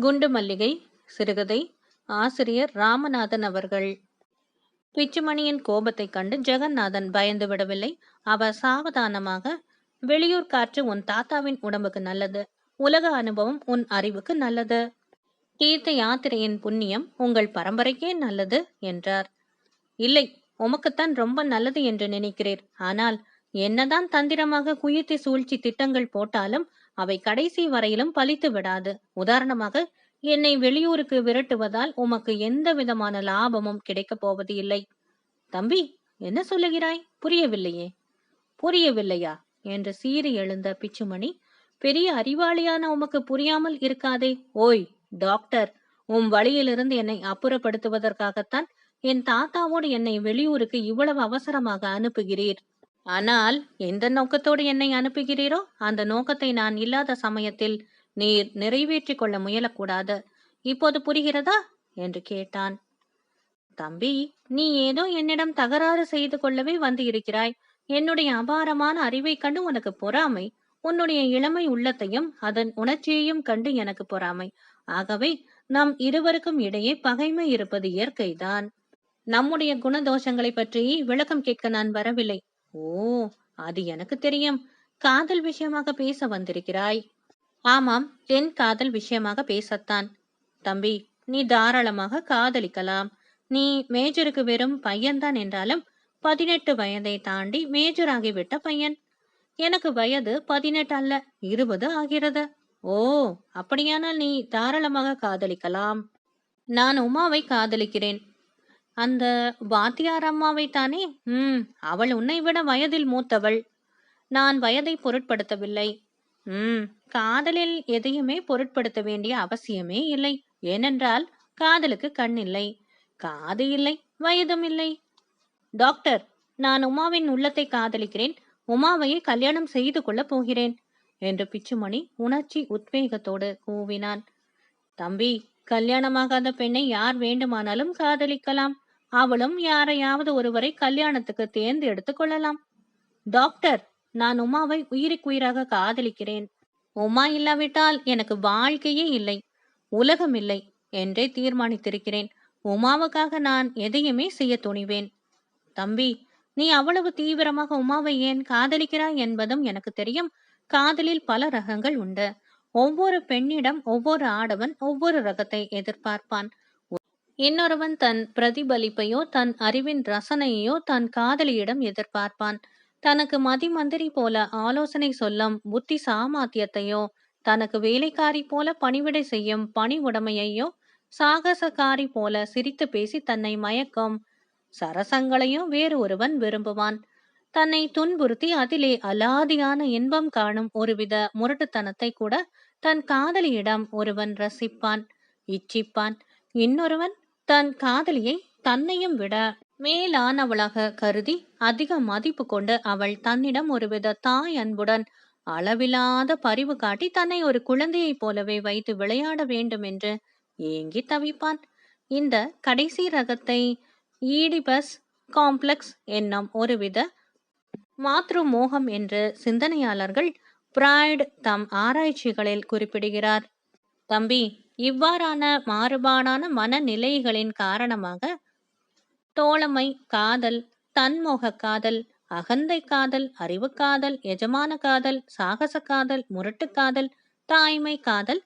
குண்டு மல்லிகை சிறுகதை ஆசிரியர் ராமநாதன் அவர்கள். பிச்சுமணியின் கோபத்தைக் கண்டு ஜெகநாதன் பயந்து விடவில்லை. அவர் சாவதானமாக வெளியூர் காற்று உன் தாத்தாவின் உடம்புக்கு நல்லது. உலக அனுபவம் உன் அறிவுக்கு நல்லது. தீர்த்த யாத்திரையின் புண்ணியம் உங்கள் பரம்பரைக்கே நல்லது என்றார். இல்லை உமக்குத்தான் ரொம்ப நல்லது என்று நினைக்கிறீர். ஆனால் என்னதான் தந்திரமாக குயுத்தி சூழ்ச்சி திட்டங்கள் போட்டாலும் அவை கடைசி வரையிலும் பலித்து விடாது. உதாரணமாக என்னை வெளியூருக்கு விரட்டுவதால் உமக்கு எந்த விதமான லாபமும் கிடைக்கப் போவது இல்லை. தம்பி என்ன சொல்லுகிறாய்? புரியவில்லையே. புரியவில்லையா? என்று சீறி எழுந்த பிச்சுமணி பெரிய அறிவாளியான உமக்கு புரியாமல் இருக்காதே. ஓய் டாக்டர் உம் வழியிலிருந்து என்னை அப்புறப்படுத்துவதற்காகத்தான் என் தாத்தாவோடு என்னை வெளியூருக்கு இவ்வளவு அவசரமாக அனுப்புகிறீர். ஆனால் எந்த நோக்கத்தோடு என்னை அனுப்புகிறீரோ அந்த நோக்கத்தை நான் இல்லாத சமயத்தில் நீர் நிறைவேற்றிக் கொள்ள முயலக்கூடாது. இப்போது புரிகிறதா? என்று கேட்டான். தம்பி நீ ஏதோ என்னிடம் தகராறு செய்து கொள்ளவே வந்து இருக்கிறாய் என்னுடைய அபாரமான அறிவைக் கண்டு உனக்கு பொறாமை. உன்னுடைய இளமை உள்ளத்தையும் அதன் உணர்ச்சியையும் கண்டு எனக்கு பொறாமை. ஆகவே நம் இருவருக்கும் இடையே பகைமை இருப்பது இயற்கைதான். நம்முடைய குணதோஷங்களை பற்றி விளக்கம் கேட்க நான் வரவில்லை. ஓ அது எனக்கு தெரியும். காதல் விஷயமாக பேச வந்திருக்கிறாய். ஆமாம் என் காதல் விஷயமாக பேசத்தான். தம்பி நீ தாராளமாக காதலிக்கலாம். நீ மேஜருக்கு வெறும் பையன்தான் என்றாலும் பதினெட்டு வயதை தாண்டி மேஜர் ஆகிவிட்ட பையன். எனக்கு வயது பதினெட்டு அல்ல இருபது ஆகிறது. ஓ அப்படியானால் நீ தாராளமாக காதலிக்கலாம். நான் உமாவை காதலிக்கிறேன். அந்த வாத்தியார் அம்மாவை தானே? ம் அவள் உன்னை விட வயதில் மூத்தவள். நான் வயதை பொருட்படுத்தவில்லை. ம் காதலில் எதையுமே பொருட்படுத்த வேண்டிய அவசியமே இல்லை. ஏனென்றால் காதலுக்கு கண் இல்லை. காது இல்லை வயதும் இல்லை. டாக்டர் நான் உமாவின் உள்ளத்தை காதலிக்கிறேன். உமாவையே கல்யாணம் செய்து கொள்ளப் போகிறேன் என்று பிச்சுமணி உணர்ச்சி உத்வேகத்தோடு கூவினான். தம்பி கல்யாணமாகாத பெண்ணை யார் வேண்டுமானாலும் காதலிக்கலாம். அவளும் யாரையாவது ஒருவரை கல்யாணத்துக்கு தேர்ந்தெடுத்து கொள்ளலாம். டாக்டர் நான் உமாவை உயிருக்குயிராக காதலிக்கிறேன். உமா இல்லாவிட்டால் எனக்கு வாழ்க்கையே இல்லை உலகம் இல்லை என்றே தீர்மானித்திருக்கிறேன். உமாவுக்காக நான் எதையுமே செய்ய துணிவேன். தம்பி நீ அவ்வளவு தீவிரமாக உமாவை ஏன் காதலிக்கிறாய் என்பதும் எனக்கு தெரியும். காதலில் பல ரகங்கள் உண்டு. ஒவ்வொரு பெண்ணிடம் ஒவ்வொரு ஆடவன் ஒவ்வொரு ரகத்தை எதிர்பார்ப்பான். இன்னொருவன் தன் பிரதிபலிப்பையோ தன் அறிவின் ரசனையோ தன் காதலியிடம் எதிர்பார்ப்பான். தனக்கு மதிமந்திரி போல ஆலோசனை சொல்லும் புத்தி சாமாத்தியத்தையோ தனக்கு வேலைக்காரி போல பணிவிடை செய்யும் பணி உடைமையையோ சாகசக்காரி போல சிரித்து பேசி தன்னை மயக்கும் சரசங்களையும் வேறு ஒருவன் விரும்புவான். தன்னை துன்புறுத்தி அதிலே அலாதியான இன்பம் காணும் ஒருவித முரட்டுத்தனத்தை கூட தன் காதலியிடம் ஒருவன் ரசிப்பான் இச்சிப்பான். இன்னொருவன் தன் காதலியை தன்னையும் விட மேலானவளாக கருதி அதிக மதிப்பு கொண்டு அவள் தன்னிடம் ஒருவித தாய் அன்புடன் அளவில்லாத பரிவு காட்டி தன்னை ஒரு குழந்தையைப் போலவே வைத்து விளையாட வேண்டும் என்று ஏங்கி தவிப்பான். இந்த கடைசி ரகத்தை ஈடிபஸ் காம்ப்ளெக்ஸ் என்னும் ஒருவித மாத்ரு மோகம் என்று சிந்தனையாளர்கள் பிராய்டு தம் ஆராய்ச்சிகளில் குறிப்பிடுகிறார். தம்பி இவ்வாறான மாறுபாடான மனநிலைகளின் காரணமாக தோழமை காதல் தன்மோக காதல் அகந்தை காதல் அறிவு காதல் எஜமான காதல் சாகச காதல் முரட்டு காதல் தாய்மை காதல்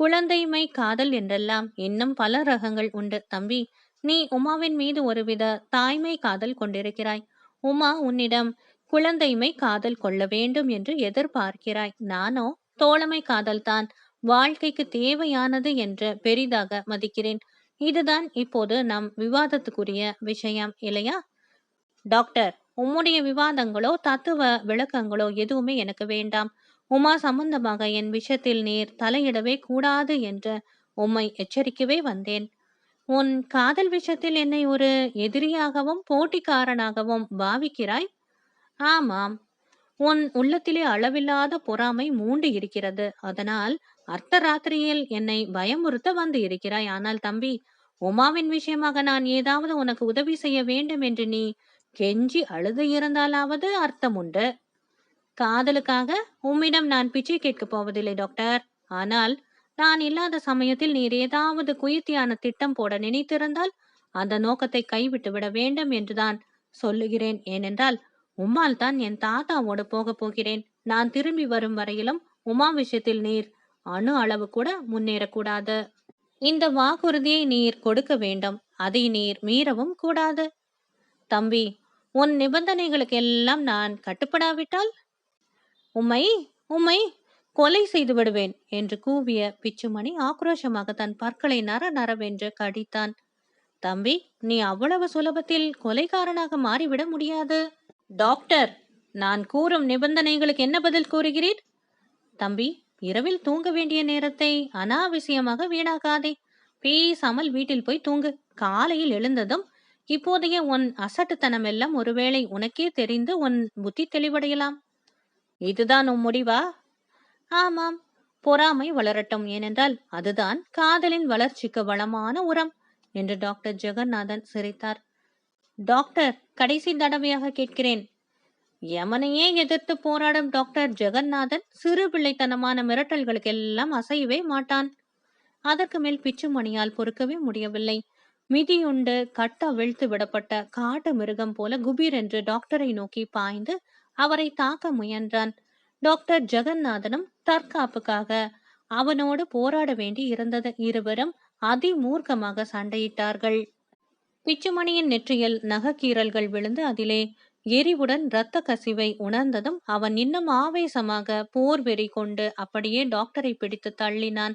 குழந்தைமை காதல் என்றெல்லாம் இன்னும் பல ரகங்கள் உண்டு. தம்பி நீ உமாவின் மீது ஒருவித தாய்மை காதல் கொண்டிருக்கிறாய். உமா உன்னிடம் குழந்தைமை காதல் கொள்ள வேண்டும் என்று எதிர்பார்க்கிறாய். நானோ தோழமை காதல்தான். வாழ்க்கைக்கு தேவையானது என்று பெரிதாக மதிக்கிறேன். இதுதான் இப்போது நம் விவாதத்துக்குரிய விஷயம் இல்லையா? டாக்டர் உம்முடைய விவாதங்களோ தத்துவ விளக்கங்களோ எதுவுமே எனக்கு வேண்டாம். உமா சம்பந்தமாக என் விஷயத்தில் நீர் தலையிடவே கூடாது என்று உம்மை எச்சரிக்கவே வந்தேன். உன் காதல் விஷயத்தில் என்னை ஒரு எதிரியாகவும் போட்டிக்காரனாகவும் பாவிக்கிறாய்? ஆமாம். உன் உள்ளத்திலே அளவில்லாத பொறாமை மூண்டு இருக்கிறது அதனால் அர்த்தராத்திரியில் என்னை பயமுறுத்த வந்து இருக்கிறாய். ஆனால் தம்பி உமாவின் விஷயமாக நான் ஏதாவது உனக்கு உதவி செய்ய வேண்டும் என்று நீ கெஞ்சி அழுது இருந்தாலாவது அர்த்தம் உண்டு. காதலுக்காக உம்மிடம் நான் பிச்சை கேட்கப் போவதில்லை டாக்டர். ஆனால் நான் இல்லாத சமயத்தில் நீர் ஏதாவது குயுத்தியான திட்டம் போட நினைத்திருந்தால் அந்த நோக்கத்தை கைவிட்டு விட வேண்டும் என்றுதான் சொல்லுகிறேன். ஏனென்றால் உம்மால் தான் என் தாத்தாவோடு போகப் போகிறேன். நான் திரும்பி வரும் வரையிலும் உமா விஷயத்தில் நீர் அணு அளவு கூட முன்னேறக்கூடாது. இந்த வாக்குறுதியை நீர் கொடுக்க வேண்டும். அதை நீர் மீறவும் கூடாது. தம்பி உன் நிபந்தனைகளுக்கெல்லாம் நான் கட்டுப்படாவிட்டால்? உம்மை உம்மை கொலை செய்து விடுவேன் என்று கூவிய பிச்சுமணி ஆக்ரோஷமாக தன் பற்களை நர நரவென்று கடித்தான். தம்பி நீ அவ்வளவு சுலபத்தில் கொலைகாரனாக மாறிவிட முடியாது. டாக்டர் நான் கூறும் நிபந்தனைகளுக்கு என்ன பதில் கூறுகிறீர்? தம்பி இரவில் தூங்க வேண்டிய நேரத்தை அனாவசியமாக வீணாக்காதே. பேசாமல் வீட்டில் போய் தூங்கு. காலையில் எழுந்ததும் இப்போதைய உன் அசட்டுத்தனம் எல்லாம் ஒருவேளை உனக்கே தெரிந்து உன் புத்தி தெளிவடையலாம். இதுதான் உன் முடிவா? ஆமாம். பொறாமை வளரட்டும். ஏனென்றால் அதுதான் காதலின் வளர்ச்சிக்கு வளமான உரம் என்று டாக்டர் ஜெகநாதன் சிரித்தார். டாக்டர் கடைசி தடவையாக கேட்கிறேன். யமனையே எதிர்த்து போராடும் டாக்டர் ஜெகநாதன் சிறு பிள்ளைத்தனமான மிரட்டல்களுக்கெல்லாம் அசையவே மாட்டான். அதற்கு மேல் பிச்சுமணியால் பொறுக்கவே முடியவில்லை. மிதியுண்டு கட்ட வீழ்த்து விடப்பட்ட காட்டு மிருகம் போல குபீர் என்று டாக்டரை நோக்கி பாய்ந்து அவரை தாக்க முயன்றான். டாக்டர் ஜெகநாதனும் தற்காப்புக்காக அவனோடு போராட வேண்டி இருந்தது இருவரும் அதிமூர்க்கமாக சண்டையிட்டார்கள். பிச்சுமணியின் நெற்றியில் நகக்கீறல்கள் விழுந்து அதிலே எரிவுடன் இரத்த கசிவை உணர்ந்ததும் அவன் இன்னும் ஆவேசமாக போர் வெறி கொண்டு அப்படியே டாக்டரை பிடித்து தள்ளினான்.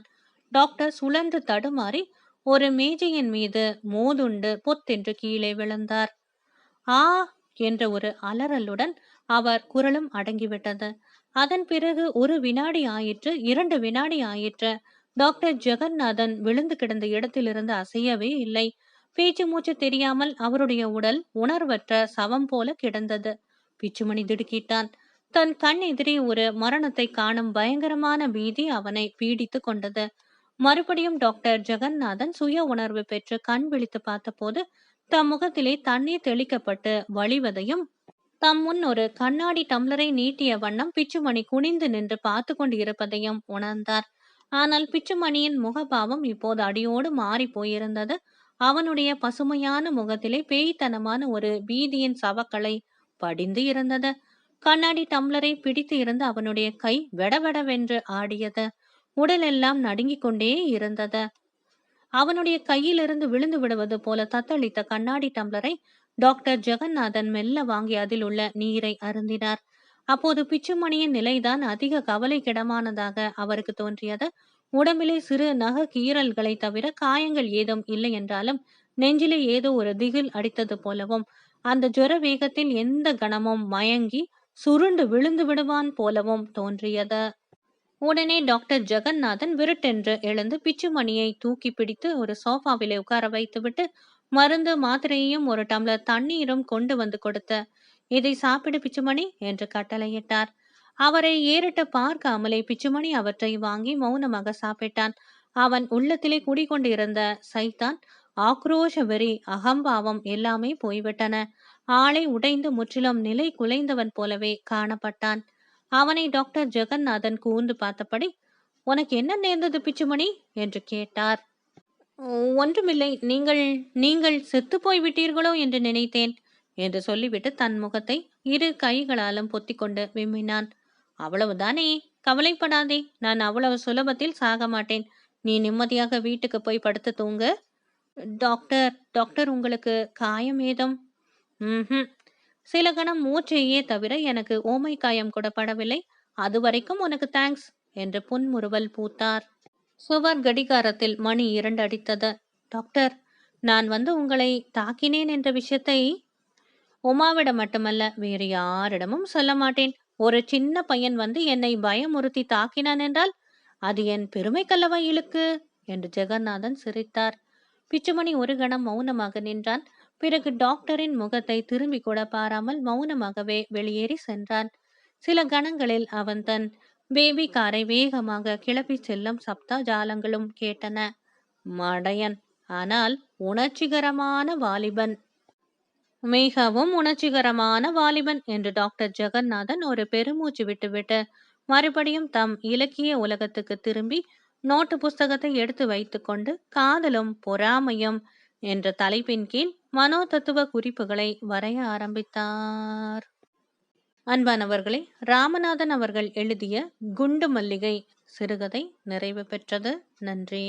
டாக்டர் சுழன்று தடுமாறி ஒரு மேஜையின் மீது மோதுண்டு பொத்தென்று கீழே விழுந்தார். ஆ என்ற ஒரு அலறலுடன் அவர் குரலும் அடங்கிவிட்டது. அதன் பிறகு ஒரு வினாடி ஆயிற்று இரண்டு வினாடி ஆயிற்று. டாக்டர் ஜெகநாதன் விழுந்து கிடந்த இடத்திலிருந்து அசையவே இல்லை. பேச்சு மூச்சு தெரியாமல் அவருடைய உடல் உணர்வற்ற சவம் போல கிடந்தது. பிச்சுமணி திடுக்கிட்டான். தன் கண் எதிரே ஒரு மரணத்தை காணும் பயங்கரமான பீதி அவனை பீடித்து கொண்டது. மறுபடியும் டாக்டர் ஜெகநாதன் சுய உணர்வு பெற்று கண் விழித்து பார்த்தபோது தம் முகத்திலே தண்ணீர் தெளிக்கப்பட்டு வழிவதையும் தம் முன் ஒரு கண்ணாடி டம்ளரை நீட்டிய வண்ணம் பிச்சுமணி குனிந்து நின்று பார்த்து கொண்டு இருப்பதையும் உணர்ந்தார். ஆனால் பிச்சுமணியின் முகபாவம் இப்போது அடியோடு மாறி போயிருந்தது. அவனுடைய பசுமையான முகத்திலே பேய்த்தனமான ஒரு பீதியின் சவக்களை படிந்து இருந்தது. கண்ணாடி டம்ளரை பிடித்து இருந்த அவனுடைய கை வெடவெடவென்று ஆடியது. உடலெல்லாம் நடுங்கிக் கொண்டே இருந்தது. அவனுடைய கையிலிருந்து விழுந்து விடுவது போல தத்தளித்த கண்ணாடி டம்ளரை டாக்டர் ஜெகநாதன் மெல்ல வாங்கி அதில் உள்ள நீரை அருந்தினார். அப்போது பிச்சுமணியின் நிலைதான் அதிக கவலைக்கிடமானதாக அவருக்கு தோன்றியது. உடம்பிலே சிறு நக கீறல்களை தவிர காயங்கள் ஏதும் இல்லை என்றாலும் நெஞ்சிலே ஏதோ ஒரு திகில் அடித்தது போலவும் அந்த ஜுர வேகத்தில் எந்த கணமும் மயங்கி சுருண்டு விழுந்து விடுவான் போலவும் தோன்றியது. உடனே டாக்டர் ஜெகநாதன் விருட்டென்று எழுந்து பிச்சுமணியை தூக்கி பிடித்து ஒரு சோஃபாவிலே உட்கார வைத்துவிட்டு மருந்து மாத்திரையையும் ஒரு டம்ளர் தண்ணீரும் கொண்டு வந்து கொடுத்த இதை சாப்பிடு பிச்சுமணி என்று கட்டளையிட்டார். அவரை ஏறிட்டு பார்க்காமலே பிச்சுமணி அவற்றை வாங்கி மௌனமாக சாப்பிட்டான். அவன் உள்ளத்திலே குடிகொண்டிருந்த சைத்தான் ஆக்ரோஷ வெறி அகம்பாவம் எல்லாமே போய்விட்டன. ஆளை உடைந்து முற்றிலும் நிலை குலைந்தவன் போலவே காணப்பட்டான். அவனை டாக்டர் ஜெகநாதன் கூர்ந்து பார்த்தபடி உனக்கு என்ன நேர்ந்தது பிச்சுமணி? என்று கேட்டார். ஒன்றுமில்லை நீங்கள் நீங்கள் செத்து போய் விட்டீர்களோ என்று நினைத்தேன் என்று சொல்லிவிட்டு தன் முகத்தை இரு கைகளாலும் பொத்திக்கொண்டு விம்மினான். அவ்வளவுதானே? கவலைப்படாதே. நான் அவ்வளவு சுலபத்தில் சாக மாட்டேன். நீ நிம்மதியாக வீட்டுக்கு போய் படுத்து தூங்க. டாக்டர் டாக்டர் உங்களுக்கு காயம் ஏதும்? ம் சில கணம் மூச்சையே தவிர எனக்கு ஓமை காயம் கூட படவில்லை. அதுவரைக்கும் உனக்கு தேங்க்ஸ் என்று புன்முறுவல் பூத்தார். சுவர் கடிகாரத்தில் மணி இரண்டு அடித்தது. டாக்டர் நான் வந்து உங்களை தாக்கினேன் என்ற விஷயத்தை உமாவிடம் மட்டுமல்ல வேறு யாரிடமும் சொல்ல மாட்டேன். ஒரு சின்ன பையன் வந்து என்னை பயமுறுத்தி தாக்கினான் என்றால் அது என் பெருமைக்கல்லவா இழுக்கு? என்று ஜெகநாதன் சிரித்தார். பிச்சுமணி ஒரு கணம் மௌனமாக நின்றான். பிறகு டாக்டரின் முகத்தை திரும்பி கூட பாராமல் மௌனமாகவே வெளியேறி சென்றான். சில கணங்களில் அவன் தன் பேபி காரை வேகமாக கிளப்பி செல்லும் சப்தா ஜாலங்களும் கேட்டன. மடையன் ஆனால் உணர்ச்சிகரமான வாலிபன். மிகவும் உணர்ச்சிகரமான வாலிபன் என்று டாக்டர் ஜெகநாதன் ஒரு பெருமூச்சு விட்டுவிட்டு மறுபடியும் தம் இலக்கிய உலகத்துக்கு திரும்பி நோட்டு புஸ்தகத்தை எடுத்து வைத்துக்கொண்டு காதலும் பொறாமையும் என்ற தலைப்பின் கீழ் மனோதத்துவ குறிப்புகளை வரைய ஆரம்பித்தார். அன்பானவர்களே ராமநாதன் அவர்கள் எழுதிய குண்டு மல்லிகை சிறுகதை நிறைவு பெற்றது. நன்றி.